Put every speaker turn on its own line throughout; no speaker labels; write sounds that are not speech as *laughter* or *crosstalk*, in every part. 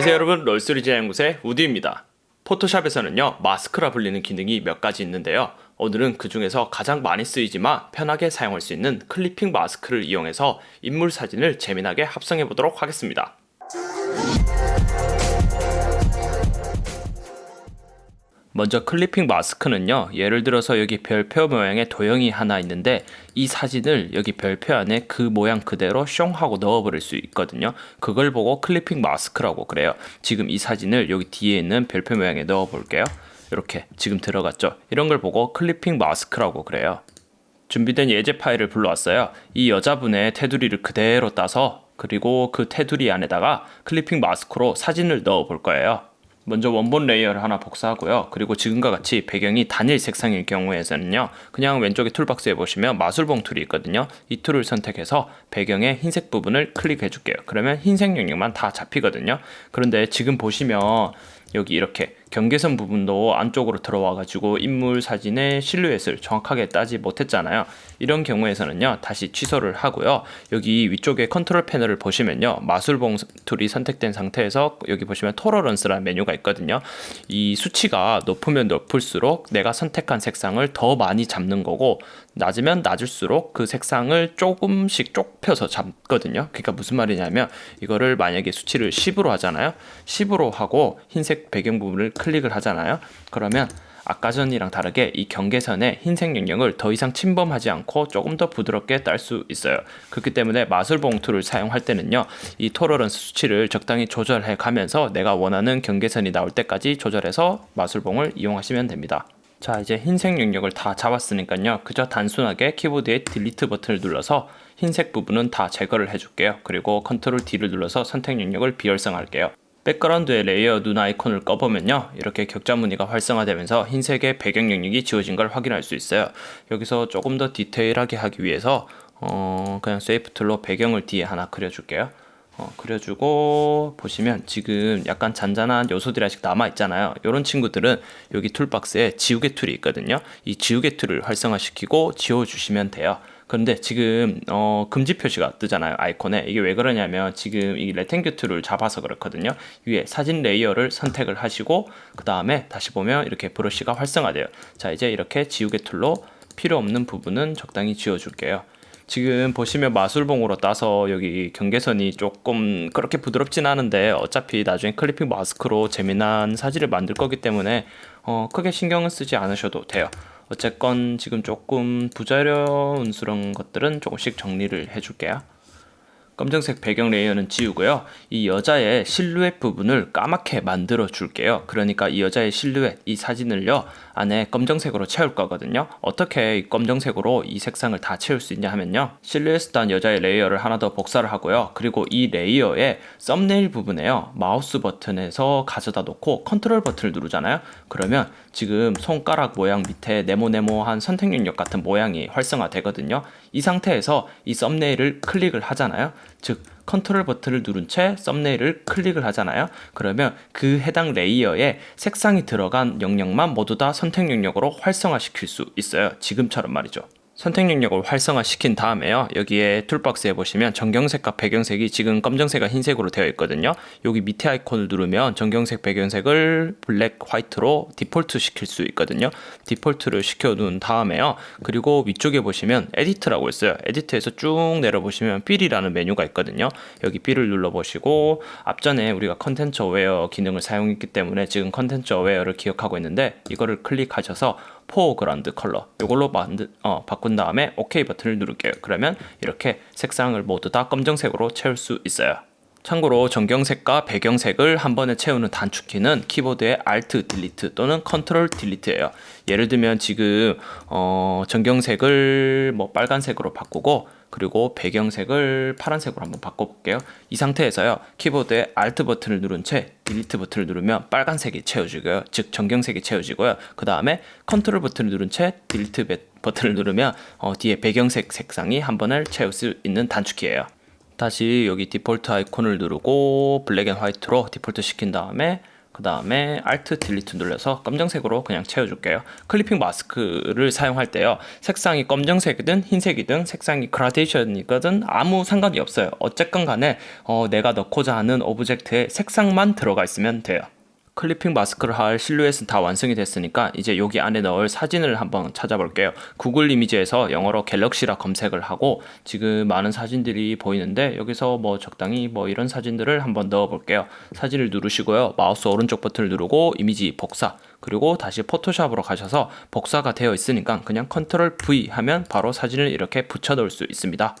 안녕하세요 여러분 롤스토리 제연구소의 우디입니다. 포토샵에서는요 마스크라 불리는 기능이 몇 가지 있는데요. 오늘은 그 중에서 가장 많이 쓰이지만 편하게 사용할 수 있는 클리핑 마스크를 이용해서 인물 사진을 재미나게 합성해 보도록 하겠습니다. 먼저 클리핑 마스크는요 예를 들어서 여기 별표 모양의 도형이 하나 있는데 이 사진을 여기 별표 안에 그 모양 그대로 숑 하고 넣어버릴 수 있거든요. 그걸 보고 클리핑 마스크라고 그래요. 지금 이 사진을 여기 뒤에 있는 별표 모양에 넣어 볼게요. 이렇게 지금 들어갔죠? 이런 걸 보고 클리핑 마스크라고 그래요. 준비된 예제 파일을 불러왔어요. 이 여자분의 테두리를 그대로 따서 그리고 그 테두리 안에다가 클리핑 마스크로 사진을 넣어 볼 거예요 먼저 원본 레이어를 하나 복사하고요. 그리고 지금과 같이 배경이 단일 색상일 경우에서는요. 그냥 왼쪽에 툴박스에 보시면 마술봉 툴이 있거든요. 이 툴을 선택해서 배경의 흰색 부분을 클릭해 줄게요. 그러면 흰색 영역만 다 잡히거든요. 그런데 지금 보시면 여기 이렇게 경계선 부분도 안쪽으로 들어와 가지고 인물 사진의 실루엣을 정확하게 따지 못했잖아요. 이런 경우에서는요. 다시 취소를 하고요. 여기 위쪽에 컨트롤 패널을 보시면요. 마술봉 툴이 선택된 상태에서 여기 보시면 토러런스라는 메뉴가 있거든요. 이 수치가 높으면 높을수록 내가 선택한 색상을 더 많이 잡는 거고 낮으면 낮을수록 그 색상을 조금씩 좁혀서 잡거든요. 그러니까 무슨 말이냐면 이거를 만약에 수치를 10으로 하잖아요. 10으로 하고 흰색 배경 부분을 클릭을 하잖아요. 그러면 아까 전이랑 다르게 이 경계선의 흰색 영역을 더 이상 침범하지 않고 조금 더 부드럽게 딸 수 있어요. 그렇기 때문에 마술봉 툴을 사용할 때는요. 이 토러런스 수치를 적당히 조절해 가면서 내가 원하는 경계선이 나올 때까지 조절해서 마술봉을 이용하시면 됩니다. 자 이제 흰색 영역을 다 잡았으니까요 그저 단순하게 키보드의 딜리트 버튼을 눌러서 흰색 부분은 다 제거를 해줄게요 그리고 컨트롤 D를 눌러서 선택 영역을 비활성할게요 백그라운드의 레이어 눈 아이콘을 꺼보면요 이렇게 격자 무늬가 활성화되면서 흰색의 배경 영역이 지워진 걸 확인할 수 있어요 여기서 조금 더 디테일하게 하기 위해서 어 그냥 세이프 툴로 배경을 뒤에 하나 그려줄게요 어, 그려주고 보시면 지금 약간 잔잔한 요소들이 아직 남아 있잖아요. 이런 친구들은 여기 툴박스에 지우개 툴이 있거든요. 이 지우개 툴을 활성화시키고 지워주시면 돼요. 그런데 지금 어, 금지 표시가 뜨잖아요 아이콘에. 이게 왜 그러냐면 지금 이 레탱규 툴을 잡아서 그렇거든요. 위에 사진 레이어를 선택을 하시고 그 다음에 다시 보면 이렇게 브러쉬가 활성화돼요. 자 이제 이렇게 지우개 툴로 필요 없는 부분은 적당히 지워줄게요. 지금 보시면 마술봉으로 따서 여기 경계선이 조금 그렇게 부드럽진 않은데 어차피 나중에 클리핑 마스크로 재미난 사진을 만들 거기 때문에 어, 크게 신경은 쓰지 않으셔도 돼요. 어쨌건 지금 조금 부자연스러운 것들은 조금씩 정리를 해줄게요. 검정색 배경 레이어는 지우고요. 이 여자의 실루엣 부분을 까맣게 만들어 줄게요. 그러니까 이 여자의 실루엣, 이 사진을요, 안에 검정색으로 채울 거거든요. 어떻게 이 검정색으로 이 색상을 다 채울 수 있냐 하면요. 실루엣 단 여자의 레이어를 하나 더 복사를 하고요. 그리고 이 레이어의 썸네일 부분에요. 마우스 버튼에서 가져다 놓고 컨트롤 버튼을 누르잖아요. 그러면 지금 손가락 모양 밑에 네모네모한 선택 영역 같은 모양이 활성화되거든요. 이 상태에서 이 썸네일을 클릭을 하잖아요. 즉 컨트롤 버튼을 누른 채 썸네일을 클릭을 하잖아요. 그러면 그 해당 레이어에 색상이 들어간 영역만 모두 다 선택 영역으로 활성화시킬 수 있어요. 지금처럼 말이죠. 선택 영역을 활성화시킨 다음에요. 여기에 툴박스에 보시면 정경색과 배경색이 지금 검정색과 흰색으로 되어 있거든요. 여기 밑에 아이콘을 누르면 정경색, 배경색을 블랙, 화이트로 디폴트 시킬 수 있거든요. 디폴트를 시켜둔 다음에요. 그리고 위쪽에 보시면 에디트라고 있어요. 에디트에서 쭉 내려 보시면 필이라는 메뉴가 있거든요. 여기 필을 눌러 보시고 앞전에 우리가 컨텐츠 어웨어 기능을 사용했기 때문에 지금 컨텐츠 어웨어를 기억하고 있는데 이거를 클릭하셔서 포그라운드 컬러 이걸로 만드, 어, 바꾼 다음에 OK 버튼을 누를게요. 그러면 이렇게 색상을 모두 다 검정색으로 채울 수 있어요. 참고로 전경색과 배경색을 한 번에 채우는 단축키는 키보드의 Alt Delete 또는 Ctrl Delete예요. 예를 들면 지금 어, 전경색을 뭐 빨간색으로 바꾸고 그리고 배경색을 파란색으로 한번 바꿔볼게요. 이 상태에서요 키보드의 Alt 버튼을 누른 채 Delete 버튼을 누르면 빨간색이 채워지고요, 즉 전경색이 채워지고요. 그 다음에 Ctrl 버튼을 누른 채 Delete 버튼을 누르면 어, 뒤에 배경색 색상이 한 번을 채울 수 있는 단축키예요. 다시 여기 디폴트 아이콘을 누르고 블랙 앤 화이트로 디폴트 시킨 다음에 그 다음에 Alt 딜리트 눌러서 검정색으로 그냥 채워줄게요. 클리핑 마스크를 사용할 때요. 색상이 검정색이든 흰색이든 색상이 그라데이션이거든 아무 상관이 없어요. 어쨌건 간에 어, 내가 넣고자 하는 오브젝트의 색상만 들어가 있으면 돼요. 클리핑 마스크를 할 실루엣은 다 완성이 됐으니까 이제 여기 안에 넣을 사진을 한번 찾아볼게요. 구글 이미지에서 영어로 갤럭시라 검색을 하고 지금 많은 사진들이 보이는데 여기서 뭐 적당히 뭐 이런 사진들을 한번 넣어 볼게요. 사진을 누르시고요. 마우스 오른쪽 버튼을 누르고 이미지 복사 그리고 다시 포토샵으로 가셔서 복사가 되어 있으니까 그냥 컨트롤 V 하면 바로 사진을 이렇게 붙여 넣을 수 있습니다.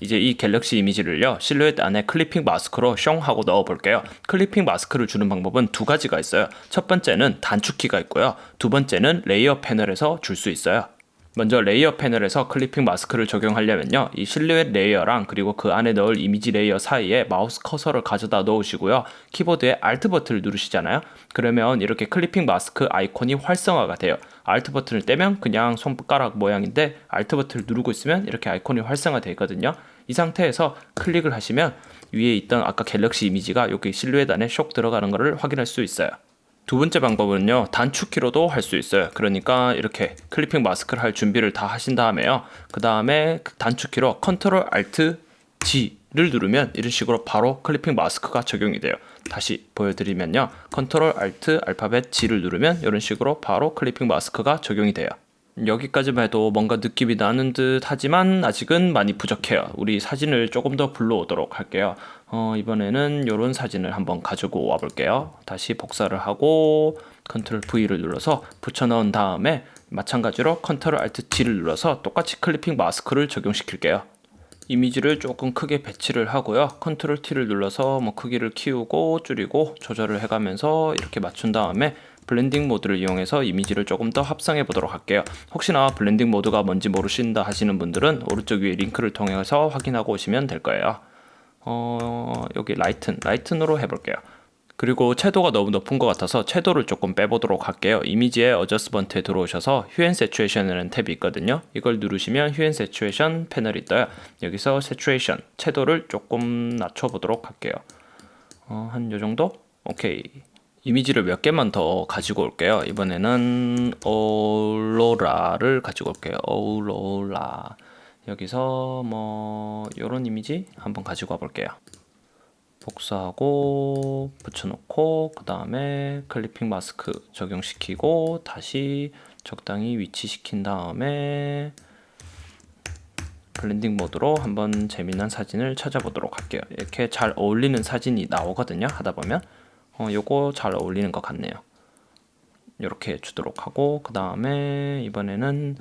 이제 이 갤럭시 이미지를요 실루엣 안에 클리핑 마스크로 숑 하고 넣어 볼게요. 클리핑 마스크를 주는 방법은 두 가지가 있어요. 첫 번째는 단축키가 있고요. 두 번째는 레이어 패널에서 줄 수 있어요 먼저 레이어 패널에서 클리핑 마스크를 적용하려면요 이 실루엣 레이어랑 그리고 그 안에 넣을 이미지 레이어 사이에 마우스 커서를 가져다 놓으시고요 키보드에 Alt 버튼을 누르시잖아요 그러면 이렇게 클리핑 마스크 아이콘이 활성화가 돼요 Alt 버튼을 떼면 그냥 손가락 모양인데 Alt 버튼을 누르고 있으면 이렇게 아이콘이 활성화되어 있거든요. 이 상태에서 클릭을 하시면 위에 있던 아까 갤럭시 이미지가 여기 실루엣 안에 쇽 들어가는 것을 확인할 수 있어요. 두 번째 방법은요 단축키로도 할 수 있어요. 그러니까 이렇게 클리핑 마스크를 할 준비를 다 하신 다음에요. 그 다음에 단축키로 컨트롤 알트 G를 누르면 이런 식으로 바로 클리핑 마스크가 적용이 돼요. 다시 보여드리면요. 컨트롤 알트 알파벳 G를 누르면 이런 식으로 바로 클리핑 마스크가 적용이 돼요 여기까지만 해도 뭔가 느낌이 나는 듯 하지만 아직은 많이 부족해요. 우리 사진을 조금 더 불러오도록 할게요. 어, 이번에는 이런 사진을 한번 가지고 와 볼게요. 다시 복사를 하고 컨트롤 V를 눌러서 붙여 넣은 다음에 마찬가지로 컨트롤 Alt T를 눌러서 똑같이 클리핑 마스크를 적용시킬게요. 이미지를 조금 크게 배치를 하고요. 컨트롤 T를 눌러서 뭐 크기를 키우고 줄이고 조절을 해가면서 이렇게 맞춘 다음에 블렌딩 모드를 이용해서 이미지를 조금 더 합성해 보도록 할게요. 혹시나 블렌딩 모드가 뭔지 모르신다 하시는 분들은 오른쪽 위에 링크를 통해서 확인하고 오시면 될 거예요. 어, 여기 라이튼, 라이튼으로 해볼게요. 그리고 채도가 너무 높은 것 같아서 채도를 조금 빼보도록 할게요. 이미지에 어저스먼트에 들어오셔서 휴엔 세츄에이션이라는 탭이 있거든요. 이걸 누르시면 휴엔 세츄에이션 패널이 떠요. 여기서 세츄에이션 채도를 조금 낮춰보도록 할게요. 어, 한 요 정도? 오케이. 이미지를 몇 개만 더 가지고 올게요. 이번에는 오로라를 가지고 올게요. 오로라. 여기서 뭐 이런 이미지 한번 가지고 와 볼게요. 복사하고 붙여놓고 그 다음에 클리핑 마스크 적용시키고 다시 적당히 위치시킨 다음에 블렌딩 모드로 한번 재미난 사진을 찾아보도록 할게요. 이렇게 잘 어울리는 사진이 나오거든요. 하다 보면 어, 요거 잘 어울리는 것 같네요. 이렇게 주도록 하고 그 다음에 이번에는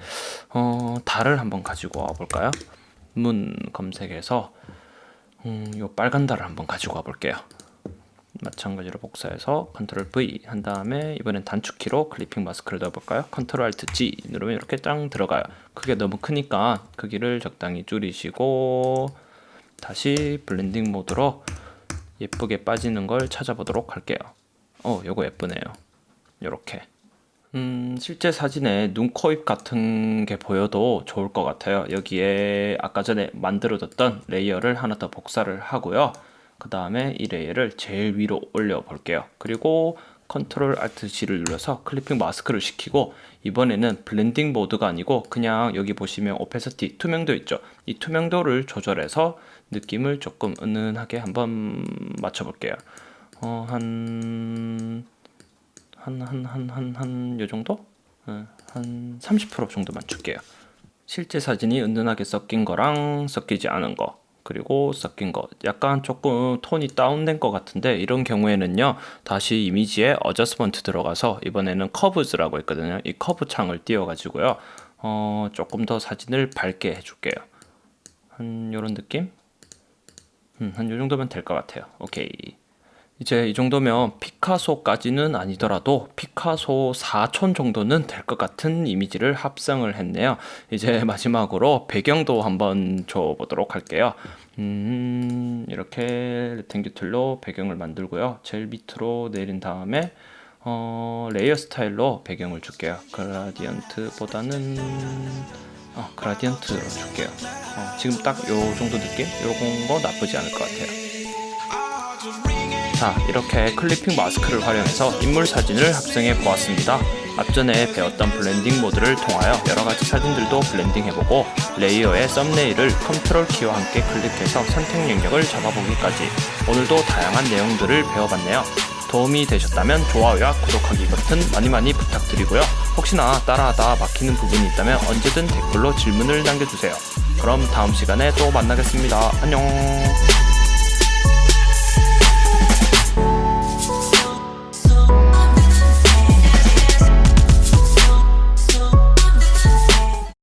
어, 달을 한번 가지고 와 볼까요? 문 검색해서 음, 요 빨간 달을 한번 가지고 와 볼게요. 마찬가지로 복사해서 컨트롤 V 한 다음에 이번엔 단축키로 클리핑 마스크를 넣어볼까요? 컨트롤 알트 G 누르면 이렇게 짱 들어가요. 그게 너무 크니까 크기를 적당히 줄이시고 다시 블렌딩 모드로 예쁘게 빠지는 걸 찾아보도록 할게요. 어, 요거 예쁘네요. 요렇게. 음, 실제 사진에 눈, 코, 입 같은 게 보여도 좋을 것 같아요. 여기에 아까 전에 만들어뒀던 레이어를 하나 더 복사를 하고요. 그 다음에 이 레이어를 제일 위로 올려 볼게요. 그리고 컨트롤 알트 G를 눌러서 클리핑 마스크를 시키고 이번에는 블렌딩 모드가 아니고 그냥 여기 보시면 오페서티 투명도 있죠. 이 투명도를 조절해서 느낌을 조금 은은하게 한번 맞춰 볼게요. 어, 한, 한, 한, 한, 한, 한, 요 정도? 네, 한30% 정도만 줄게요. 실제 사진이 은은하게 섞인 거랑 섞이지 않은 거. 그리고 섞인 거 약간 조금 톤이 다운된 것 같은데 이런 경우에는요 다시 이미지에 어저스먼트 들어가서 이번에는 커브즈라고 있거든요 이 커브 창을 띄워 가지고요 어 조금 더 사진을 밝게 해줄게요 한 요런 느낌 음, 한요 정도면 될 것 같아요 오케이 이제 이 정도면 피카소까지는 아니더라도 피카소 4촌 정도는 될 것 같은 이미지를 합성을 했네요. 이제 *laughs* 마지막으로 배경도 한번 줘보도록 할게요. 음, 이렇게 레탱규 툴로 배경을 만들고요. 제일 밑으로 내린 다음에 어, 레이어 스타일로 배경을 줄게요. 그라디언트보다는 어, 그라디언트로 줄게요. 어, 지금 딱 요 정도 느낌? 요런 거 나쁘지 않을 것 같아요. 자, 이렇게 클리핑 마스크를 활용해서 인물 사진을 합성해 보았습니다. 앞전에 배웠던 블렌딩 모드를 통하여 여러 가지 사진들도 블렌딩 해보고 레이어의 썸네일을 컨트롤 키와 함께 클릭해서 선택 영역을 잡아보기까지 오늘도 다양한 내용들을 배워봤네요. 도움이 되셨다면 좋아요와 구독하기 버튼 많이 많이 부탁드리고요. 혹시나 따라하다 막히는 부분이 있다면 언제든 댓글로 질문을 남겨주세요. 그럼 다음 시간에 또 만나겠습니다. 안녕.